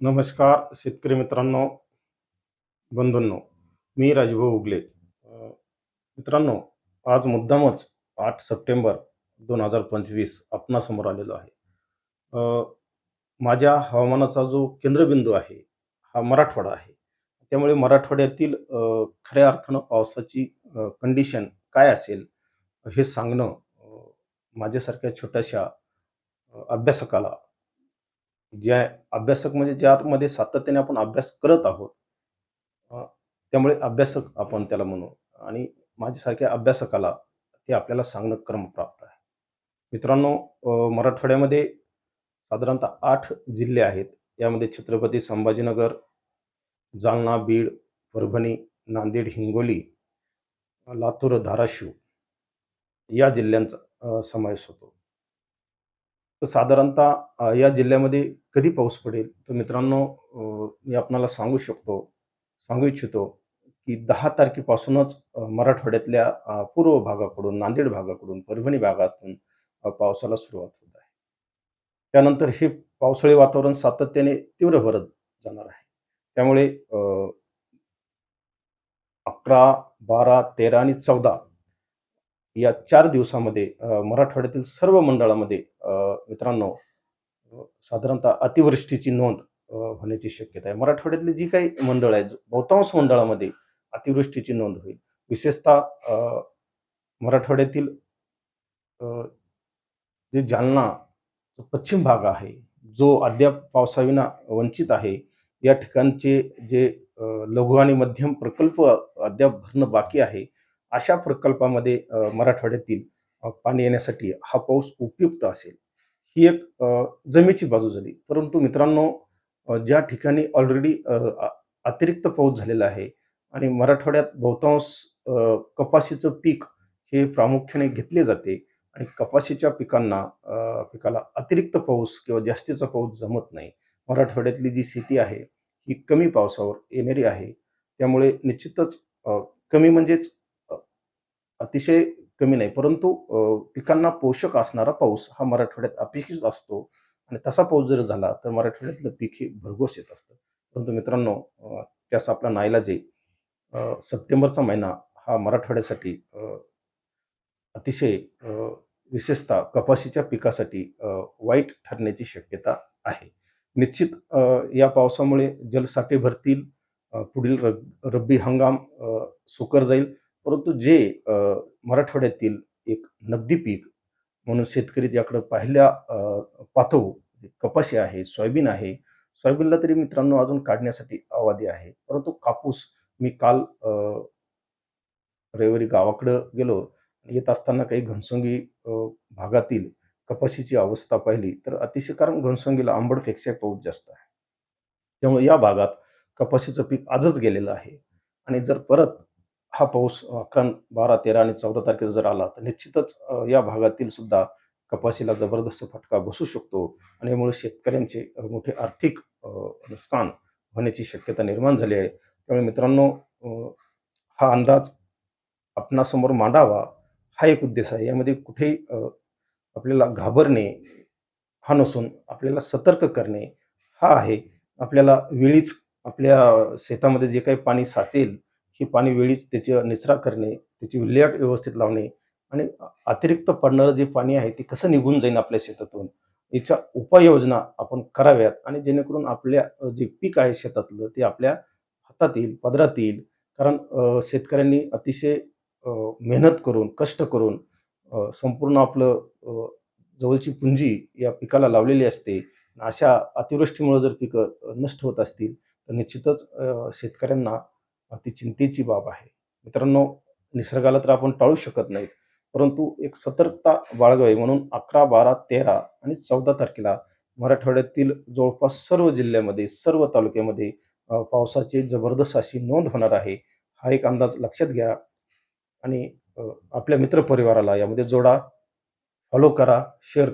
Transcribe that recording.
नमस्कार शेतकरी मित्रांनो बंधूंनो मी राजभाऊ उगले. मित्रांनो आज मुद्दामच आठ सप्टेंबर दोन हजार पंचवीस आपणासमोर आलेलो आहे. माझ्या हवामानाचा जो केंद्रबिंदू आहे हा मराठवाडा आहे. त्यामुळे मराठवाड्यातील खऱ्या अर्थानं पावसाची कंडिशन काय असेल हे सांगणं माझ्यासारख्या छोट्याशा अभ्यासकाला ज्या अभ्यासक म्हणजे ज्यामध्ये सातत्याने आपण अभ्यास करत आहोत त्यामुळे अभ्यासक आपण त्याला म्हणू. आणि माझ्यासारख्या अभ्यासकाला ते आपल्याला सांगणं क्रमप्राप्त आहे. मित्रांनो मराठवाड्यामध्ये साधारणतः आठ जिल्हे आहेत. यामध्ये छत्रपती संभाजीनगर जालना बीड परभणी नांदेड हिंगोली लातूर धाराशिव या जिल्ह्यांचा समावेश होतो. तर साधारणतः या जिल्ह्यामध्ये कधी पाऊस पडेल? तर मित्रांनो मी आपणाला सांगू शकतो सांगू इच्छितो की दहा तारखेपासूनच मराठवाड्यातल्या पूर्व भागाकडून नांदेड भागाकडून परभणी भागातून पावसाला सुरुवात होत आहे. त्यानंतर हे पावसाळी वातावरण सातत्याने तीव्र भरत जाणार आहे. त्यामुळे अकरा बारा तेरा आणि चौदा या चार दिवसामध्ये मराठवाड्यातील सर्व मंडळामध्ये मित्रांनो साधारणतः अतिवृष्टीची नोंद होण्याची शक्यता आहे. मराठवाड्यातली जी काही मंडळ आहेत बहुतांश मंडळामध्ये अतिवृष्टीची नोंद होईल. विशेषतः मराठवाड्यातील जे जालना जो पश्चिम भाग आहे जो अद्याप पावसाविना वंचित आहे या ठिकाणचे जे लघु आणि मध्यम प्रकल्प अद्याप भरणं बाकी आहे अशा प्रकल्पामध्ये मराठवाड्यातील पाणी येण्यासाठी हा पाऊस उपयुक्त असेल. ही एक जमेची बाजू झाली. परंतु मित्रांनो ज्या ठिकाणी ऑलरेडी अतिरिक्त पाऊस झालेला आहे आणि मराठवाड्यात बहुतांश कपाशीचं पीक हे प्रामुख्याने घेतले जाते आणि कपाशीच्या पिकांना पिकाला अतिरिक्त पाऊस किंवा जास्तीचा पाऊस जमत नाही. मराठवाड्यातली जी शेती आहे ही कमी पावसावर येणारी आहे. त्यामुळे निश्चितच कमी म्हणजेच अतिशय कमी नाही. परंतु पिकांना पोषक असणारा पाऊस हा मराठवाड्यात अपेक्षित असतो आणि तसा पाऊस जर झाला तर मराठवाड्यातलं पीक हे भरघोस येत असतं. परंतु मित्रांनो त्यास आपला नाईलाज आहे सप्टेंबरचा महिना हा मराठवाड्यासाठी अतिशय विशेषतः कपाशीच्या पिकासाठी वाईट ठरण्याची शक्यता आहे. निश्चित या पावसामुळे जलसाठे भरतील पुढील रब्बी हंगाम सुकर जाईल. परंतु जे मराठवाड्यातील एक नगदी पीक म्हणून शेतकरी ज्याकडे पाहिल्या अ, पाहतो जे कपाशी आहे सोयाबीन आहे सोयाबीनला तरी मित्रांनो अजून काढण्यासाठी आवादी आहे. परंतु कापूस मी काल रविवारी गावाकडं गेलो येत असताना काही घनसंगी भागातील कपाशीची अवस्था पाहिली तर अतिशय कारण घनसंगीला आंबडपेक्षा पाऊस जास्त आहे. त्यामुळे या भागात कपाशीचं पीक आजच गेलेलं आहे. आणि जर परत हा पाऊस अकरा बारा तेरा आणि चौदा तारखेला जर आला तर निश्चितच या भागातील सुद्धा कपाशीला जबरदस्त फटका बसू शकतो आणि यामुळे शेतकऱ्यांचे मोठे आर्थिक नुकसान होण्याची शक्यता निर्माण झाली आहे. त्यामुळे मित्रांनो हा अंदाज आपणासमोर मांडावा हा एक उद्देश आहे. यामध्ये कुठेही आपल्याला घाबरणे हा नसून आपल्याला सतर्क करणे हा आहे. आपल्याला वेळीच आपल्या शेतामध्ये जे काही पाणी साचेल हे पाणी वेळीच त्याची निचरा करणे त्याची विल्हेवाट व्यवस्थित लावणे आणि अतिरिक्त पडणारं जे पाणी आहे ते कसं निघून जाईल आपल्या शेतातून? याच्या उपाययोजना आपण कराव्यात आणि जेणेकरून आपल्या जे पीक आहे शेतातलं ते आपल्या हातात येईल पदरात येईल. कारण शेतकऱ्यांनी अतिशय मेहनत करून कष्ट करून संपूर्ण आपलं जवळची पुंजी या पिकाला लावलेली असते. अशा अतिवृष्टीमुळे जर पिकं नष्ट होत असतील तर निश्चितच शेतकऱ्यांना अति चिंतेची बाब आहे. मित्रांनो निसर्गाला तर आपण टाळू शकत नाही परंतु एक सतर्कता बाळगावी म्हणून अकरा बारा तेरा आणि चौदा तारखेला मराठवाड्यातील जवळपास सर्व जिल्ह्यामध्ये सर्व तालुक्यामध्ये पावसाची जबरदस्त अशी नोंद होणार आहे. हा एक अंदाज लक्षात घ्या आणि आपल्या मित्रपरिवाराला यामध्ये जोडा फॉलो करा शेअर